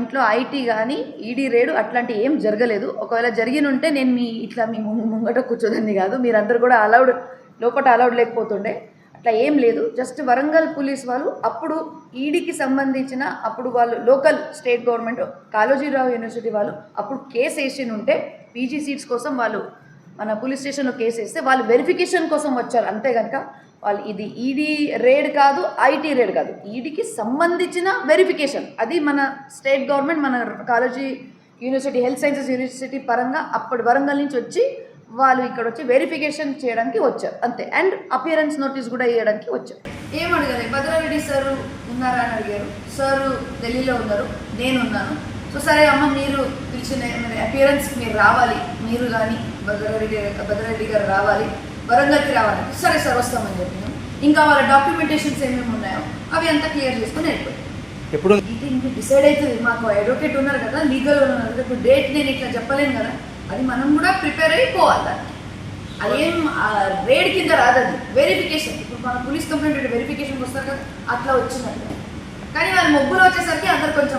ఇంట్లో ఐటీ కానీ ఈడీ రేడు అట్లాంటి ఏం జరగలేదు. ఒకవేళ జరిగినుంటే నేను మీ ఇట్లా మీ ముంగట కూర్చోదండి కాదు. మీరందరూ కూడా అలౌడ్ లోపల అలౌడ్ లేకపోతుండే. అట్లా ఏం లేదు. జస్ట్ వరంగల్ పోలీస్ వాళ్ళు అప్పుడు ఈడీకి సంబంధించిన అప్పుడు వాళ్ళు local state government Kalojirao university వాళ్ళు అప్పుడు కేసు వేసి ఉంటే పీజీ సీట్స్ కోసం వాళ్ళు మన పోలీస్ స్టేషన్లో కేసు వేస్తే వాళ్ళు వెరిఫికేషన్ కోసం వచ్చారు. అంతే కనుక వాళ్ళు ఇది ఈడీ రేడ్ కాదు ఐటీ రేడ్ కాదు. ఈడీకి సంబంధించిన వెరిఫికేషన్ అది మన స్టేట్ గవర్నమెంట్ మన college university health sciences university పరంగా అప్పటి వరంగల్ నుంచి వచ్చి వాళ్ళు ఇక్కడ వచ్చి వెరిఫికేషన్ చేయడానికి వచ్చారు. అంతే. అండ్ అపియరెన్స్ నోటీస్ కూడా ఇవ్వడానికి వచ్చారు. ఏం భద్రారెడ్డి సార్ ఉన్నారా అని అడిగారు. సార్ ఢిల్లీలో ఉన్నారు. నేను ఉన్నాను సరే అమ్మ మీరు పిలిచిన అపియరెన్స్ మీరు రావాలి. మీరు కానీ భద్రారెడ్డి భద్రారెడ్డి గారు రావాలి. వరంగల్కి రావాలి. సరే సార్ వస్తామని చెప్పినాం. ఇంకా వాళ్ళ డాక్యుమెంటేషన్స్ ఏమేమి ఉన్నాయో అవి అంతా క్లియర్ చేసుకొని వెళ్ళిపోయాం. ఎప్పుడు? ఇంక డిసైడ్ అవుతుంది. మాకు అడ్వకేట్ ఉన్నారు కదా లీగల్ ఉన్నారు కదా ఇప్పుడు డేట్ నేను ఇట్లా చెప్పలేను కదా అది మనం కూడా ప్రిపేర్ అయిపోవాలి దానికి. అదేం రేడ్ కింద రాదు అది. వెరిఫికేషన్ ఇప్పుడు మన పోలీస్ కంప్లైంట్ వెరిఫికేషన్కి వస్తారు కదా అట్లా వచ్చినట్టు కానీ వాళ్ళ మొగ్గులు వచ్చేసరికి అందరు కొంచెం